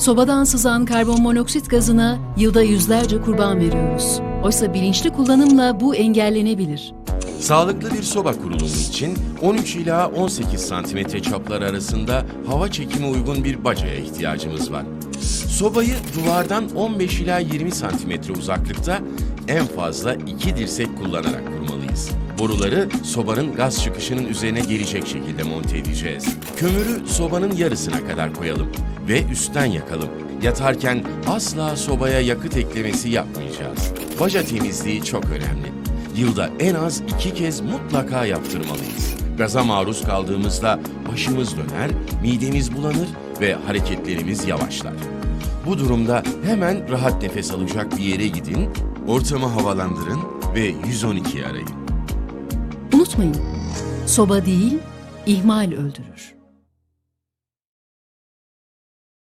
Sobadan sızan karbon monoksit gazına yılda yüzlerce kurban veriyoruz. Oysa bilinçli kullanımla bu engellenebilir. Sağlıklı bir soba kurulumu için 13 ila 18 santimetre çaplar arasında hava çekimi uygun bir bacaya ihtiyacımız var. Sobayı duvardan 15 ila 20 santimetre uzaklıkta en fazla iki dirsek kullanarak kurmalıyız. Boruları sobanın gaz çıkışının üzerine gelecek şekilde monte edeceğiz. Kömürü sobanın yarısına kadar koyalım ve üstten yakalım. Yatarken asla sobaya yakıt eklemesi yapmayacağız. Baca temizliği çok önemli. Yılda en az iki kez mutlaka yaptırmalıyız. Gaza maruz kaldığımızda başımız döner, midemiz bulanır ve hareketlerimiz yavaşlar. Bu durumda hemen rahat nefes alacak bir yere gidin, ortamı havalandırın ve 112'yi arayın. Unutmayın, soba değil, ihmal öldürür.